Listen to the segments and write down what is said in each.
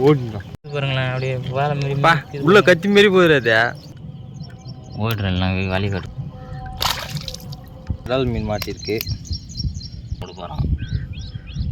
ஓடுங்க பாருங்களேன் அப்படியே வேலை மாரி உள்ள கத்தி மாரி அது ஓடுறேன் வழி கட்டு. இறால் மீன் மாட்டிருக்கு. போட போகிறான்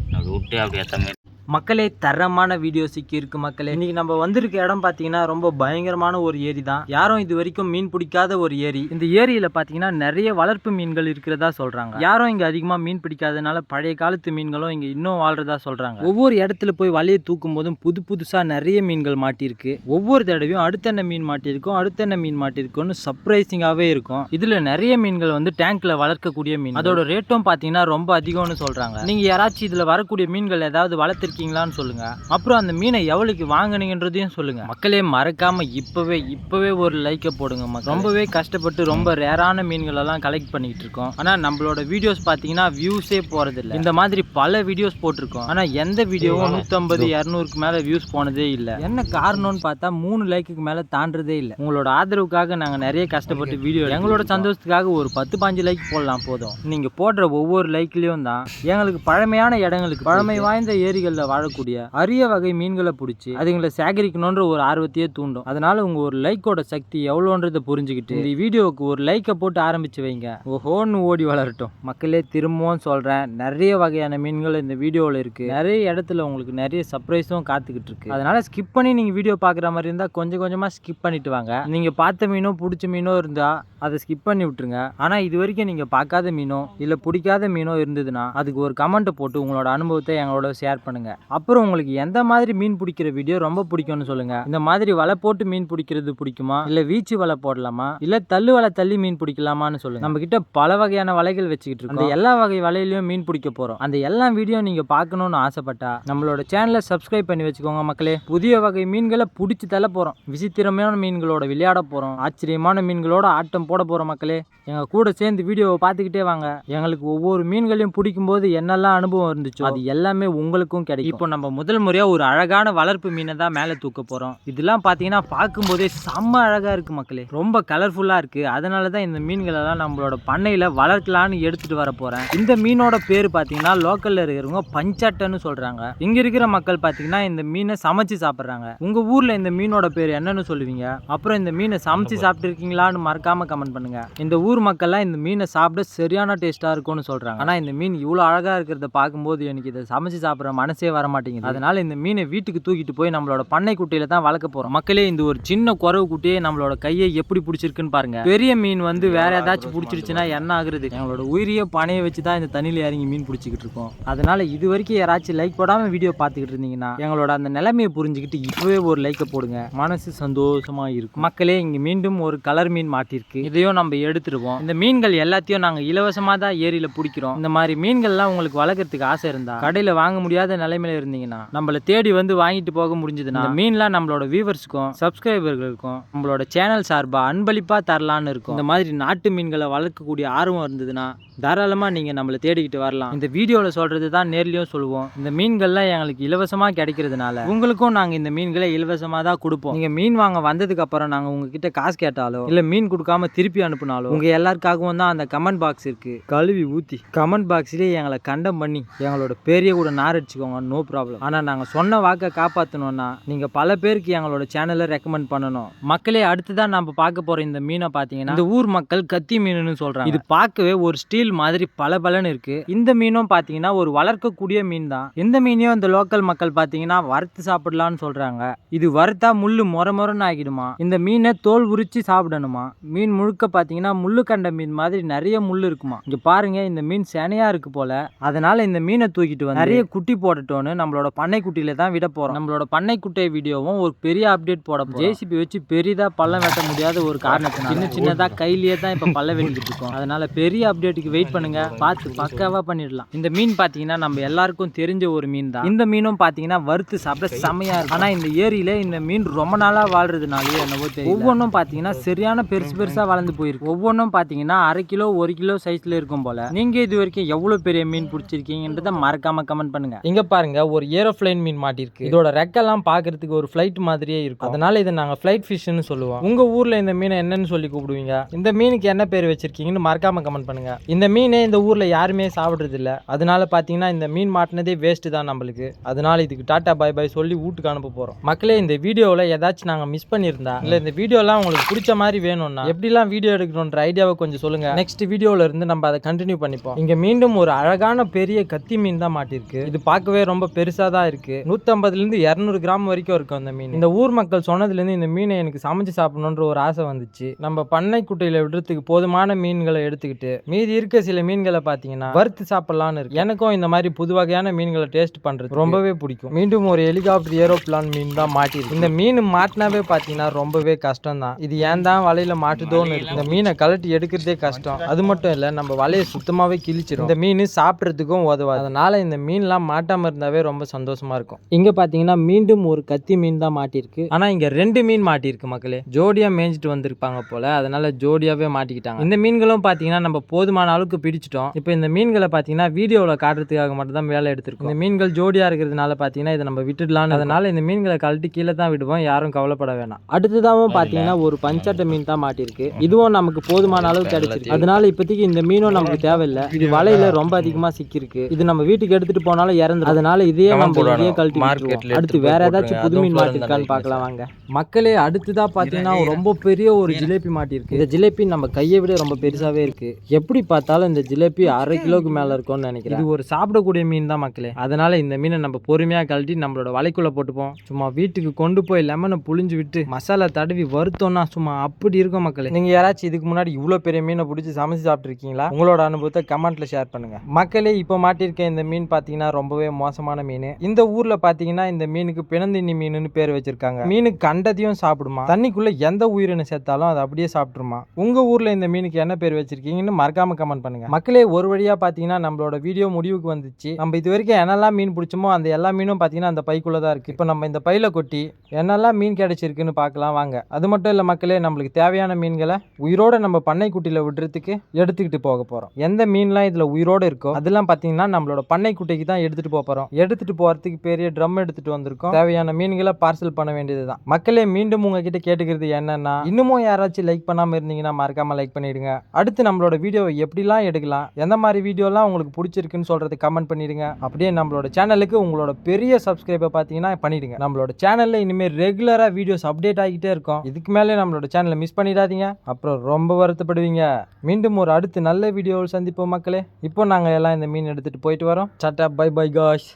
அப்படி விட்டு அப்படி ஏற்ற மாதிரி மக்களே தரமான வீடியோ சிக்கி இருக்கு மக்களே. இன்னைக்கு நம்ம வந்திருக்க இடம் பார்த்தீங்கன்னா ரொம்ப பயங்கரமான ஒரு ஏரி தான். யாரும் இது வரைக்கும் மீன் பிடிக்காத ஒரு ஏரி. இந்த ஏரியில பார்த்தீங்கன்னா நிறைய வளர்ப்பு மீன்கள் இருக்கிறதா சொல்றாங்க. யாரும் இங்க அதிகமா மீன் பிடிக்காதனால பழைய காலத்து மீன்களும் இங்க இன்னும் வாழ்றதா சொல்றாங்க. ஒவ்வொரு இடத்துல போய் வலையை தூக்கும் போதும் புது புதுசா நிறைய மீன்கள் மாட்டியிருக்கு. ஒவ்வொரு தடவையும் அடுத்தெண்ண மீன் மாட்டியிருக்கும் அடுத்தெண்ண மீன் மாட்டியிருக்கும்னு சர்ப்ரைசிங்காவே இருக்கும். இதுல நிறைய மீன்கள் வந்து டேங்க்ல வளர்க்கக்கூடிய மீன். அதோட ரேட்டும் பார்த்தீங்கன்னா ரொம்ப அதிகம்னு சொல்றாங்க. நீங்க யாராச்சும் இதுல வரக்கூடிய மீன்கள் ஏதாவது வளர்த்திருக்கீங்களான்னு சொல்லுங்க. அப்புறம் அந்த மீனை எவ்வளவுக்கு வாங்குனீங்கன்றதையும் சொல்லுங்க. மக்களே மறக்காம இப்பவே இப்பவே ஒரு லைக்கை போடுங்க ரொம்பவே கஷ்டப்பட்டு ரொம்ப ரேரான மீன்கள் எல்லாம் கலெக்ட் பண்ணிட்டு இருக்கோம். ஆனா நம்மளோட வீடியோஸ் பாத்தீங்கன்னா வியூஸே போறது இல்ல இந்த மாதிரி பல வீடியோஸ் போட்டிருக்கோம். ஆனா எந்த வீடியோவும் நூத்தம்பது இரநூறுக்கு மேல வியூஸ் போனதே இல்ல. என்ன காரணம்னு பார்த்தா மூணு லைக்குக்கு மேல தாண்டதே இல்ல. உங்களோட ஆதரவுக்காக நாங்க நிறைய கஷ்டப்பட்டு வீடியோ எங்களோட சந்தோஷத்துக்காக ஒரு பத்து பாஞ்சு லைக் போடலாம் போதும். நீங்க போடுற ஒவ்வொரு லைக்லயும் தான் எங்களுக்கு பழமையான இடங்களுக்கு பழமை வாய்ந்த ஏரிகள்ல வாழக்கூடிய அரிய வகை மீன்களை பிடிச்சி அதுங்களை சேகரிக்கணுன்ற ஒரு ஆர்வத்தையே தூண்டும். அதனால உங்க ஒரு லைக்கோட சக்தி எவ்வளோன்றதை புரிஞ்சுக்கிட்டு இந்த வீடியோவுக்கு ஒரு லைக்கை போட்டு ஆரம்பிச்சு வைங்க. ஓஹோன்னு ஓடி வளரட்டும். மக்களே திரும்பவும் சொல்றேன் நிறைய வகையான மீன்கள் இந்த வீடியோவில் இருக்கு. நிறைய இடத்துல உங்களுக்கு நிறைய சர்ப்ரைஸும் காத்துக்கிட்டு இருக்கு. அதனால ஸ்கிப் பண்ணி நீங்க வீடியோ பார்க்குற மாதிரி இருந்தா கொஞ்சம் கொஞ்சமா ஸ்கிப் பண்ணிட்டு வாங்க. நீங்க பார்த்த மீனோ பிடிச்ச மீனோ இருந்தா அதை ஸ்கிப் பண்ணி விட்டுருங்க. ஆனா இது வரைக்கும் நீங்க பார்க்காத மீனோ இல்ல பிடிக்காத மீனோ இருந்ததுன்னா அதுக்கு ஒரு கமெண்ட் போட்டு உங்களோட அனுபவத்தை எங்களோட ஷேர் பண்ணுங்க. அப்புறம் உங்களுக்கு எந்த மாதிரி மீன் பிடிக்கிற வீடியோ ரொம்ப பிடிக்கும்னு சொல்லுங்க. இந்த மாதிரி வலை போட்டு மீன் பிடிக்கிறது பிடிக்குமா? இல்ல வீச்சு வலை போடலாமா? இல்ல தள்ளு வலை தள்ளி மீன் பிடிக்கலாமான்னு சொல்லுங்க. நம்ம கிட்ட பல வகையான வலைகள் வச்சுக்கிட்டு இருக்கோம். அந்த எல்லா வகை வலையிலயும் மீன் பிடிக்க போறோம். அந்த எல்லா வீடியோ நீங்க பார்க்கணும்னு ஆசைப்பட்டா நம்மளோட சேனலை சப்ஸ்கிரைப் பண்ணி வச்சுக்கோங்க மக்களே. புதிய வகை மீன்களை பிடிச்சி தள்ள போறோம். விசித்திரமான மீன்களோட விளையாட போறோம். ஆச்சரியமான மீன்களோட ஆட்டம் போட போறோம் மக்களே. எங்க கூட சேர்ந்து வீடியோவை பார்த்துக்கிட்டே வாங்க. எங்களுக்கு ஒவ்வொரு மீன்களையும் பிடிக்கும் போது என்னெல்லாம் அனுபவம் இருந்துச்சோ அது எல்லாமே உங்களுக்கும் கிடைக்கும். இப்போ நம்ம முதல் முறையா ஒரு அழகான வளர்ப்பு மீனை தான் மேலே தூக்க போறோம். இதெல்லாம் பார்த்தீங்கன்னா பார்க்கும்போதே செம்ம அழகா இருக்கு மக்களே. ரொம்ப கலர்ஃபுல்லா இருக்கு. அதனால தான் இந்த மீன்கள் எல்லாம் நம்மளோட பண்ணையில வளர்க்கலான்னு எடுத்துட்டு வர போறேன். இந்த மீனோட பேர் பார்த்தீங்கன்னா லோக்கல்ல இருக்கிறவங்க பஞ்சட்டன்னு சொல்றாங்க. இங்க இருக்கிற மக்கள் பார்த்தீங்கன்னா இந்த மீனை சமைச்சு சாப்பிட்றாங்க. உங்க ஊர்ல இந்த மீனோட பேர் என்னன்னு சொல்லுவீங்க? அப்புறம் இந்த மீனை சமைச்சு சாப்பிட்டு இருக்கீங்களான்னு மறக்காம கமெண்ட் பண்ணுங்க. இந்த ஊர் மக்கள்லாம் இந்த மீனை சாப்பிட சரியான டேஸ்டா இருக்கும்னு சொல்றாங்க. ஆனா இந்த மீன் இவ்வளோ அழகா இருக்கிறத பார்க்கும்போது எனக்கு இதை சமைச்சு சாப்பிட்ற மனசே வர மாட்டேங்குது அதனால இந்த மீனை வீட்டுக்கு தூக்கிட்டு போய் நம்மளோட பண்ணை குட்டையில தான் வளர்க்க போறோம். மக்களே இந்த ஒரு சின்ன குறவு குட்டியே நம்மளோட கையை எப்படி பிடிச்சிருக்குன்னு பாருங்க. பெரிய மீன் வந்து வேற ஏதாச்சும் பிடிச்சிருச்சுன்னா என்ன ஆகுறது? எங்களோட உயிரிய பனையை வச்சு தான் இந்த தண்ணியில இறங்கி மீன் பிடிச்சிக்கிட்டு இருக்கோம். அதனால இது வரைக்கும் யாராச்சும் லைக் போடாம வீடியோ பார்த்துக்கிட்டு இருந்தீங்கன்னா எங்களோட அந்த நிலைமையை புரிஞ்சுக்கிட்டு இப்பவே ஒரு லைக்கை போடுங்க. மனசு சந்தோஷமா இருக்கும். மக்களே இங்க மீண்டும் ஒரு கலர் மீன் மாட்டிருக்கு. இதையும் நம்ம எடுத்துருவோம். இந்த மீன்கள் எல்லாத்தையும் நாங்க இலவசமா தான் ஏரியில பிடிக்கிறோம். இந்த மாதிரி மீன்கள்லாம் உங்களுக்கு வளர்க்கறதுக்கு ஆசை இருந்தா கடையில வாங்க முடியாத நிலைமையில இருந்தீங்கன்னா நம்மள தேடி வந்து வாங்கிட்டு போக முடிஞ்சதுன்னா மீன்லாம் நம்மளோட வியூவர்ஸ்க்கும் சப்ஸ்கிரைபர்களுக்கும் நம்மளோட சேனல் சார்பா அன்பளிப்பா தரலான்னு இருக்கும். இந்த மாதிரி நாட்டு மீன்களை வளர்க்கக்கூடிய ஆர்வம் இருந்ததுன்னா தாராளமாக நீங்கள் நம்மளை தேடிக்கிட்டு வரலாம். இந்த வீடியோவில் சொல்கிறது தான் நேர்லேயும் சொல்லுவோம். இந்த மீன்கள்லாம் எங்களுக்கு இலவசமாக கிடைக்கிறதுனால உங்களுக்கும் நாங்கள் இந்த மீன்களை இலவசமாக தான் கொடுப்போம். நீங்கள் மீன் வாங்க வந்ததுக்கு அப்புறம் நாங்கள் உங்ககிட்ட காசு கேட்டாலோ இல்லை மீன் கொடுக்காம திருப்பி அனுப்புனாலோ உங்கள் எல்லாருக்காகவும் தான் அந்த கமெண்ட் பாக்ஸ் இருக்குது கழுவி ஊற்றி கமெண்ட் பாக்ஸ்லேயே எங்களை கண்டம் பண்ணி எங்களோட பெரிய கூட நார் அடிச்சுக்கோங்க நோ ப்ராப்ளம் ஆனால் நாங்கள் சொன்ன வாக்கை காப்பாற்றணும்னா நீங்கள் பல பேருக்கு எங்களோட சேனலை ரெக்கமெண்ட் பண்ணணும். மக்களே அடுத்து தான் நம்ம பார்க்க போகிற இந்த மீனை பார்த்தீங்கன்னா இந்த ஊர் மக்கள் கத்தி மீனுன்னு சொல்கிறாங்க இது பார்க்கவே ஒரு ஸ்டீல் மாதிரி பல பலன்னு இருக்கு. இந்த மீனும் பார்த்தீங்கன்னா ஒரு வளர்க்கக்கூடிய மீன் தான் இந்த மீனையும் இந்த லோக்கல் மக்கள் பார்த்தீங்கன்னா வறுத்து சாப்பிடலாம்னு சொல்றாங்க. இது வறுத்தா முள்ளு மொர மொரன்னு ஆகிடுமா? இந்த மீனை தோல் உரிச்சு சாப்பிடணுமா? மீன் முழுக்க பார்த்தீங்கன்னா முள்ளு கண்ட மீன் மாதிரி நிறைய முள்ளு இருக்குமா? இங்க பாருங்க இந்த மீன் செனையா இருக்கு போல. அதனால இந்த மீனை தூக்கிட்டு வந்து நிறைய குட்டி போட்டுட்டோன்னு நம்மளோட பண்ணை குட்டியில தான் விட போறோம். நம்மளோட பண்ணை குட்டை வீடியோவும் ஒரு பெரிய அப்டேட் போட ஜேசிபி வச்சு பெரிதா பள்ளம் வெட்ட முடியாத ஒரு காரணத்தினால. சின்ன சின்னதா கையிலேயே தான் இப்ப பள்ளம் வெட்டிக்கிட்டு இருக்கோம். அதனால பெரிய அப்டேட்டுக்கு வெயிட் பண்ணுங்க. பார்த்து பக்காவா பண்ணிடலாம். இந்த மீன் பாத்தீங்கன்னா நம்ம எல்லாருக்கும் தெரிஞ்ச ஒரு மீன் தான். இந்த மீனும் பாத்தீங்கன்னா வறுத்து சாப்பிட செமையா இருக்கும். ஆனா இந்த ஏரியில இந்த மீன் ரொம்ப நாளா வாழ்றதுனாலயே என்னவோ தெரியல. ஒவ்வொன்றும் பாத்தீங்கன்னா சரியான பெருசு பெருசா வளர்ந்து போயிருக்கு. ஒவ்வொன்றும் பாத்தீங்கன்னா அரை கிலோ ஒரு கிலோ சைஸ்ல இருக்கும் போல. நீங்க இது வரைக்கும் எவ்வளவு பெரிய மீன் பிடிச்சிருக்கீங்கன்றத மறக்காம கமெண்ட் பண்ணுங்க. இங்க பாருங்க ஒரு ஏரோப்ளைன் மீன் மாட்டிருக்கு இதோட ரெக்கெல்லாம் பார்க்கிறதுக்கு ஒரு ஃப்ளைட் மாதிரியே இருக்கும். அதனால இதை நாங்கள் ஃப்ளைட் ஃபிஷ்னு சொல்லுவோம். உங்க ஊர்ல இந்த மீனை என்னன்னு சொல்லி கூப்பிடுவீங்க? இந்த மீனுக்கு என்ன பேர் வச்சிருக்கீங்கன்னு மறக்காம கமெண்ட் பண்ணுங்க. இந்த மீனே இந்த ஊரில் யாருமே சாப்பிட்றதில்ல. அதனால பார்த்தீங்கன்னா இந்த மீன் மாட்டினதே வேஸ்ட்டு தான் நம்மளுக்கு. அதனால இதுக்கு டாட்டா பை பை சொல்லி வீட்டுக்கு அனுப்ப போகிறோம் மக்களே இந்த வீடியோவில் ஏதாச்சும் நாங்கள் மிஸ் பண்ணியிருந்தா இல்லை இந்த வீடியோலாம் உங்களுக்கு பிடிச்ச மாதிரி வேணும்னா எப்படிலாம் வீடியோ எடுக்கணுன்ற ஐடியாவை கொஞ்சம் சொல்லுங்கள் நெக்ஸ்ட் வீடியோவில் இருந்து நம்ம அதை கண்டினியூ பண்ணிப்போம். இங்கே மீண்டும் ஒரு அழகான பெரிய கத்தி மீன் தான் மாட்டிருக்கு இது பார்க்கவே ரொம்ப பெருசாக தான் இருக்குது நூற்றம்பதுலேருந்து இரநூறு கிராம் வரைக்கும் இருக்கும் அந்த மீன். இந்த ஊர் மக்கள் சொன்னதுலேருந்து இந்த மீனை எனக்கு சமைச்சு சாப்பிடணுன்ற ஒரு ஆசை வந்துச்சு. நம்ம பண்ணை குட்டையில் விடுறதுக்கு போதுமான மீன்களை எடுத்துக்கிட்டு மீதி இருக்க சில மீன்களை பார்த்தீங்கன்னா வறுத்து சாப்பிடலாம்னு இருக்கு. எனக்கும் இந்த மாதிரி புது வகையான மீன்களை டேஸ்ட் பண்றது ரொம்பவே பிடிக்கும். மீண்டும் ஒரு ஹெலிகாப்டர் ஏரோப்ளான் மீன் தான் மாட்டிருக்கு. இந்த மீன் மாட்டினாவே பார்த்தீங்கன்னா ரொம்பவே கஷ்டம் தான் இது ஏன் தான் வலையில மாட்டுதோன்னு இருக்கு. இந்த மீனை கலட்டி எடுக்கிறதே கஷ்டம். அது மட்டும் இல்லை நம்ம வலையை சுத்தமாகவே கிழிச்சிடும் இந்த மீன் சாப்பிட்றதுக்கும் உதவாது. அதனால இந்த மீன்லாம் மாட்டாம இருந்தாவே ரொம்ப சந்தோஷமா இருக்கும். இங்க பாத்தீங்கன்னா மீண்டும் ஒரு கத்தி மீன் தான் மாட்டிருக்கு. ஆனா இங்க ரெண்டு மீன் மாட்டிருக்கு மக்களே. ஜோடியா மேய்ஞ்சிட்டு வந்திருப்பாங்க போல. அதனால ஜோடியாவே மாட்டிக்கிட்டாங்க. இந்த மீன்களும் பாத்தீங்கன்னா நம்ம போதுமான அளவுக்கு பிடிச்சிட்டோம். இப்போ இந்த மீன்களை பாத்தீங்கன்னா வீடியோவில் காட்டுறதுக்காக மட்டும் தான் வேலை எடுத்திருக்கோம். இந்த மீன்கள் ஜோடியா இருக்கிறதுனால பாத்தீங்கன்னா இதை நம்ம விட்டுடலாம்னு அதனால இந்த மீன்களை கழட்டி கீழே தான் விடுவோம். யாரும் கவலைப்பட வேணாம். அடுத்ததாகவும் பாத்தீங்கன்னா ஒரு பஞ்சட்டை மீன் தான் மாட்டிருக்கு. இதுவும் நமக்கு போதுமான அளவு கிடைச்சிருக்கு. அதனால இப்போதைக்கு இந்த மீனும் நமக்கு தேவையில்லை. இது வலையில ரொம்ப அதிகமா சிக்கிருக்கு இது நம்ம வீட்டுக்கு எடுத்துட்டு போனாலும் இறந்துடும் அதனால இதையே நம்ம இதையே? கழட்டி. அடுத்து வேற ஏதாச்சும். புது மீன் மாட்டிருக்கான்னு பார்க்கலாம் வாங்க மக்களே அடுத்ததா பாத்தீங்கன்னா ரொம்ப பெரிய ஒரு ஜிலேபி மாட்டிருக்கு இந்த ஜிலேபி நம்ம கையை விட ரொம்ப பெருசாவே இருக்கு. எப்படி பார்த்தாலும் இந்த ஜிலேபி அரை கிலோக்கு மேல இருக்கும்னு நினைக்கிறேன். இது ஒரு சாப்பிடக்கூடிய மீன் தான் மக்களே. அதனால இந்த மீனை நம்ம பொறுமையா கழட்டி நம்மளோட வலைக்குள்ள போட்டுப்போம். சும்மா வீட்டுக்கு கொண்டு போய் லெமனை புழிஞ்சு விட்டு மசாலா தடவி வறுத்தோம்னா சும்மா அப்படி இருக்கும் மக்களே. நீங்க யாராச்சும் இதுக்கு முன்னாடி இவ்வளோ பெரிய மீனை பிடிச்சி சமைச்சு சாப்பிட்ருக்கீங்களா உங்களோட அனுபவத்தை கமெண்ட்ல ஷேர் பண்ணுங்க. மக்களே இப்போ மாட்டிருக்க இந்த மீன் பார்த்தீங்கன்னா ரொம்பவே மோசமான மீன். இந்த ஊர்ல பார்த்தீங்கன்னா இந்த மீனுக்கு பிணந்தின்னி மீனுன்னு பேர் வச்சிருக்காங்க. மீனு கண்டதையும் சாப்பிடுமா? தண்ணிக்குள்ள எந்த உயிரினம் சேர்த்தாலும் அதை அப்படியே சாப்பிட்டுருமா? உங்க ஊர்ல இந்த மீனுக்கு என்ன பேர் வச்சிருக்கீங்கன்னு மறக்காம கமெண்ட் பண்ணுங்க. மக்களே ஒரு வழியா பார்த்தீங்கன்னா நம்மளோட வீடியோ முடிவுக்கு வந்துச்சு. நம்ம இது வரைக்கும் என்னெல்லாம் மீன் பிடிச்சோமோ அந்த எல்லா மீனும் பார்த்தீங்கன்னா அந்த பைக்குள்ள தான் இருக்கு. இப்போ நம்ம இந்த பையில கொட்டி என்னெல்லாம் மீன் கிடைச்சிருக்குன்னு பார்க்கலாம் வாங்க. அது மட்டும் இல்லை மக்களே நம்மளுக்கு தேவையான மீன்களை உயிரோட நம்ம பண்ணை குட்டியில் விடுறதுக்கு எடுத்துக்கிட்டு போக போகிறோம் எந்த மீன்லாம் இதில் உயிரோட இருக்கோ அதெல்லாம் பார்த்தீங்கன்னா நம்மளோட பண்ணை குட்டிக்கு தான் எடுத்துகிட்டு போக போகிறோம் எடுத்துகிட்டு போகிறதுக்கு பெரிய ட்ரம் எடுத்துகிட்டு வந்திருக்கோம். தேவையான மீன்களை பார்சல் பண்ண வேண்டியது தான் மக்களே மீண்டும் உங்ககிட்ட கேட்டுக்கிறது என்னன்னா இன்னமும் யாராச்சும் லைக் பண்ணாமல் இருந்தீங்கன்னா மறக்காமல் லைக் பண்ணிடுங்க. அடுத்து நம்மளோட வீடியோவை எப்படி எப்படிலாம் எடுக்கலாம். எந்த மாதிரி வீடியோலாம் உங்களுக்கு பிடிச்சிருக்குன்னு சொல்கிறது கமெண்ட் பண்ணிடுங்க. அப்படியே நம்மளோட சேனலுக்கு உங்களோட பெரிய சப்ஸ்கிரைபை பார்த்தீங்கன்னா பண்ணிடுங்க. நம்மளோட சேனலில் இனிமேல் ரெகுலராக வீடியோஸ் அப்டேட் ஆகிட்டே இருக்கும். இதுக்கு மேலே நம்மளோட சேனலை மிஸ் பண்ணிடாதீங்க. அப்புறம் ரொம்ப வருத்தப்படுவீங்க. மீண்டும் ஒரு அடுத்து நல்ல வீடியோவில் சந்திப்போம் மக்களே. இப்போ நாங்கள் எல்லாம் இந்த மீன் எடுத்துகிட்டு போயிட்டு வரோம். சட்டா பை பை காஷ்